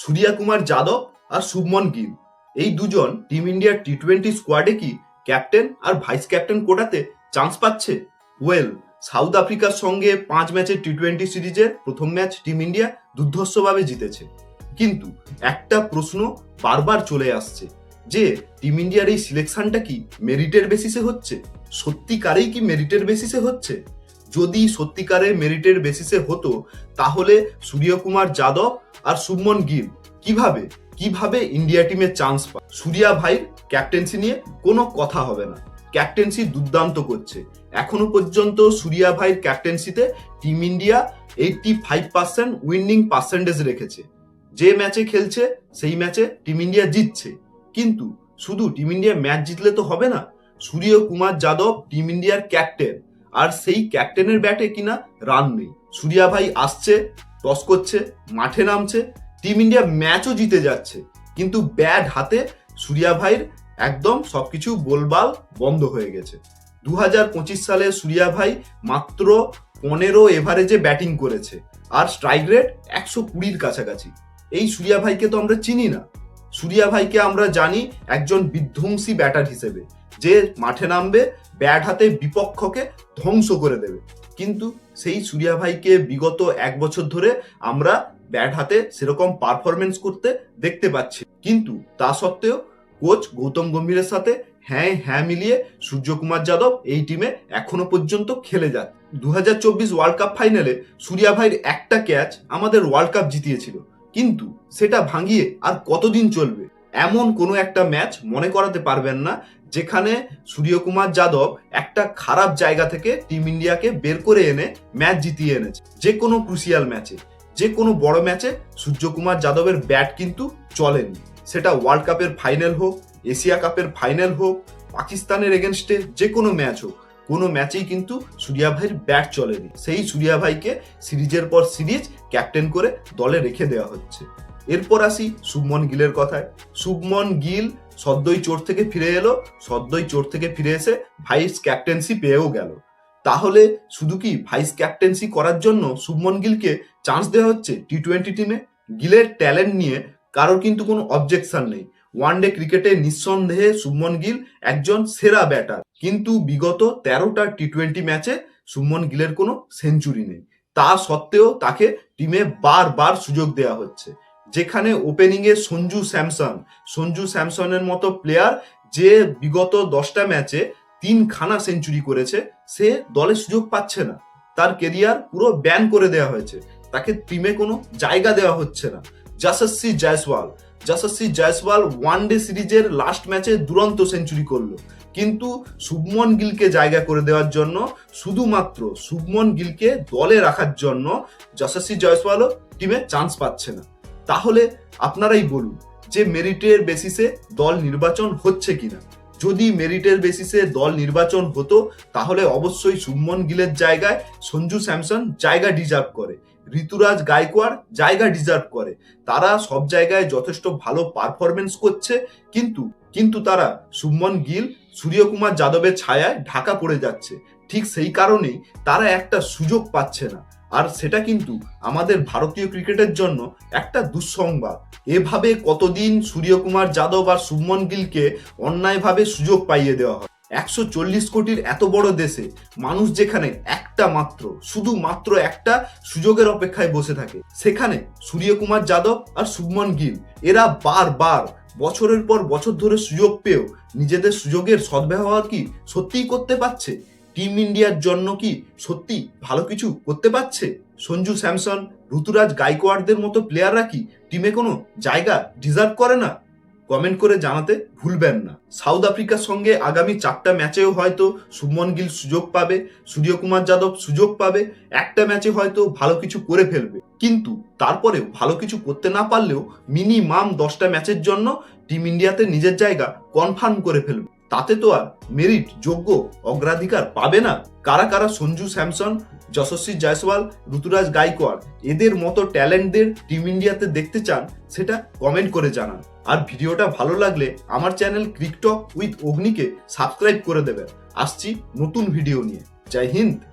সূর্যা কুমার যাদব আর শুভমন গিল। এই দুজন টিম ইন্ডিয়ার টি টোয়েন্টি স্কোয়াডে কি ক্যাপ্টেন আর ভাইস ক্যাপ্টেন কোটাতে চান্স পাচ্ছে? ওয়েল সাউথ আফ্রিকার সঙ্গে পাঁচ ম্যাচের টি টোয়েন্টি সিরিজের প্রথম ম্যাচ টিম ইন্ডিয়া দুর্ধর্ষভাবে জিতেছে। কিন্তু একটা প্রশ্ন বারবার চলে আসছে যে টিম ইন্ডিয়ার এই সিলেকশনটা কি মেরিটের বেসিসে হচ্ছে? সত্যিকারেই কি মেরিটের বেসিসে হচ্ছে? যদি সত্যিকারে মেরিটের বেসিসে হতো, তাহলে সূর্যকুমার যাদব আর শুভমন গিল। কীভাবে? কীভাবে ইন্ডিয়া টিমে চান্স পায়? সূর্যা ভাইয়ের ক্যাপ্টেন্সি নিয়ে কোনো কথা হবে না। ক্যাপ্টেন্সি দুর্দান্ত করছে। এখনও পর্যন্ত সূর্যা ভাইয়ের ক্যাপ্টেন্সিতে team India eighty five percent winning percentage রেখেছে। যে ম্যাচে খেলছে, সেই ম্যাচে টিম ইন্ডিয়া জিতছে। কিন্তু শুধু টিম ইন্ডিয়া ম্যাচ জিতলে তো হবে না সূর্য কুমার যাদব টিম ইন্ডিয়ার ক্যাপ্টেন আর সেই ক্যাপ্টেনের ব্যাটে কিনা রান নেই। সূর্যা ভাই আসছে টস করছে, মাঠে নামছে টিম ইন্ডিয়া ম্যাচও জিতে যাচ্ছে। কিন্তু ব্যাট হাতে সূর্যা ভাইয়ের একদম সবকিছু গোলবাল বন্ধ হয়ে গেছে। দু হাজার পঁচিশ সালে সূর্যা ভাই মাত্র পনেরো এভারেজে ব্যাটিং করেছে আর স্ট্রাইক রেট একশো কুড়ির কাছাকাছি। এই সূর্যা ভাইকে তো আমরা চিনি না। সূর্যা ভাইকে আমরা জানি একজন বিধ্বংসী ব্যাটার হিসেবে, যে মাঠে নামবে ব্যাট হাতে বিপক্ষকে ধ্বংস করে দেবে। কিন্তু সেই সূর্যা ভাইকে বিগত এক বছর ধরে আমরা ব্যাট হাতে সেরকম পারফরমেন্স করতে দেখতে পাচ্ছি। কিন্তু তা সত্ত্বেও কোচ গৌতম গম্ভীরের সাথে হ্যাঁ হ্যাঁ মিলিয়ে সূর্যকুমার যাদব এই টিমে এখনও পর্যন্ত খেলে যাচ্ছে দু ওয়ার্ল্ড কাপ ফাইনালে সূর্যা ভাইয়ের একটা ক্যাচ আমাদের ওয়ার্ল্ড কাপ জিতিয়েছিল। কিন্তু সেটা ভাঙিয়ে আর কতদিন চলবে? এমন কোনো একটা ম্যাচ মনে করাতে পারবেন না যেখানে সূর্যকুমার যাদব একটা খারাপ জায়গা থেকে টিম ইন্ডিয়াকে বের করে এনে ম্যাচ জিতিয়ে এনেছে। যে কোনো ক্রুশিয়াল ম্যাচে যে কোনো বড় ম্যাচে সূর্যকুমার যাদবের ব্যাট কিন্তু চলেনি। সেটা ওয়ার্ল্ড কাপের ফাইনাল হোক, এশিয়া কাপের ফাইনাল হোক, পাকিস্তানের এগেনস্টে যে কোনো ম্যাচ হোক, কোনো ম্যাচেই কিন্তু সূর্যা ভাইয়ের ব্যাট চলেনি। সেই সূর্যা ভাইকে সিরিজের পর সিরিজ ক্যাপ্টেন করে দলে রেখে দেওয়া হচ্ছে। এরপর আসি শুভমন গিলের কথায়। শুভমন গিল সদ্যই চোট থেকে ফিরে এলো, সদ্যই চোট থেকে ফিরে এসে ভাইস ক্যাপ্টেন্সি পেয়েও গেল। তাহলে শুধু কি ভাইস ক্যাপ্টেন্সি করার জন্য শুভমন গিলকে চান্স দেওয়া হচ্ছে টি টোয়েন্টি টিমে গিলের ট্যালেন্ট নিয়ে কারোর কিন্তু কোনো অবজেকশন নেই। ওয়ানডে ক্রিকেটে নিঃসন্দেহে শুভমন গিল একজন সেরা ব্যাটার কিন্তু বিগত তেরোটা টি টোয়েন্টি ম্যাচে শুভমন গিলের কোনো সেঞ্চুরি নেই। তা সত্ত্বেও তাকে টিমে বারবার সুযোগ দেওয়া হচ্ছে। যেখানে ওপেনিংয়ে সঞ্জু স্যামসন, সঞ্জু স্যামসনের মতো প্লেয়ার যে বিগত দশটা ম্যাচে তিনখানা সেঞ্চুরি করেছে, সে দলে সুযোগ পাচ্ছে না। তার কেরিয়ার পুরো ব্যান করে দেওয়া হয়েছে। তাকে টিমে কোনো জায়গা দেওয়া হচ্ছে না। যশস্বী জয়সওয়াল যশস্বী জয়সওয়াল ওয়ান ডে সিরিজের লাস্ট ম্যাচে দুরন্ত সেঞ্চুরি করল। কিন্তু শুভমন গিলকে জায়গা করে দেওয়ার জন্য, শুধুমাত্র শুভমন গিলকে দলে রাখার জন্য যশস্বী জয়সওয়ালও টিমে চান্স পাচ্ছে না। তাহলে আপনারাই বলুন যে মেরিটের বেসিসে দল নির্বাচন হচ্ছে কিনা। যদি মেরিটের বেসিসে দল নির্বাচন হতো, তাহলে অবশ্যই শুভমন গিলের জায়গায়, সঞ্জু স্যামসন জায়গা ডিজার্ভ করে, ঋতুরাজ গায়কোয়াড় জায়গা ডিজার্ভ করে। তারা সব জায়গায় যথেষ্ট ভালো পারফরমেন্স করছে, কিন্তু কিন্তু তারা শুভমন গিল, সূর্যকুমার যাদবের ছায়ায় ঢাকা পড়ে যাচ্ছে। ঠিক সেই কারণেই তারা একটা সুযোগ পাচ্ছে না। আর সেটা কিন্তু আমাদের ভারতীয় ক্রিকেটের জন্য একটা দুঃসংবাদ। এভাবে কতদিন সূর্যকুমার যাদব আর শুভমন গিলকে অন্যায়ভাবে সুযোগ পাইয়ে দেওয়া হয়? একশো চল্লিশ কোটির এত বড় দেশে মানুষ যেখানে একটা মাত্র শুধু মাত্র একটা সুযোগের অপেক্ষায় বসে থাকে, সেখানে সূর্যকুমার যাদব আর শুভমন গিল। এরা বারবার, বছরের পর বছর ধরে সুযোগ পেয়েও নিজেদের সুযোগের সদ্ব্যবহার কি সত্যিই করতে পারছে? টিম ইন্ডিয়ার জন্য কি সত্যি ভালো কিছু করতে পারছে? সঞ্জু স্যামসন, ঋতুরাজ গাইকোয়াড়দের মতো প্লেয়াররা কি টিমে কোনো জায়গা ডিজার্ভ করে না? কমেন্ট করে জানাতে ভুলবেন না। সাউথ আফ্রিকার সঙ্গে আগামী চারটা ম্যাচেও হয়তো শুভমন গিল সুযোগ পাবে, সূর্যকুমার যাদব সুযোগ পাবে, একটা ম্যাচে হয়তো ভালো কিছু করে ফেলবে। কিন্তু তারপরেও ভালো কিছু করতে না পারলেও মিনিমাম দশটা ম্যাচের জন্য টিম ইন্ডিয়াতে নিজের জায়গা কনফার্ম করে ফেলবে। তাতে তো আর মেরিট যোগ্য, অগ্রাধিকার পাবে না। কারা কারা? সঞ্জু স্যামসন, যশস্বী জয়সওয়াল, ঋতুরাজ গাইকোয়াড়। এদের মতো ট্যালেন্টদের টিম ইন্ডিয়াতে দেখতে চান, সেটা কমেন্ট করে জানান। আর ভিডিওটা ভালো লাগলে আমার চ্যানেল ক্রিকটক উইথ অগ্নিকে সাবস্ক্রাইব করে দেবেন। আসছি নতুন ভিডিও নিয়ে। জয় হিন্দ!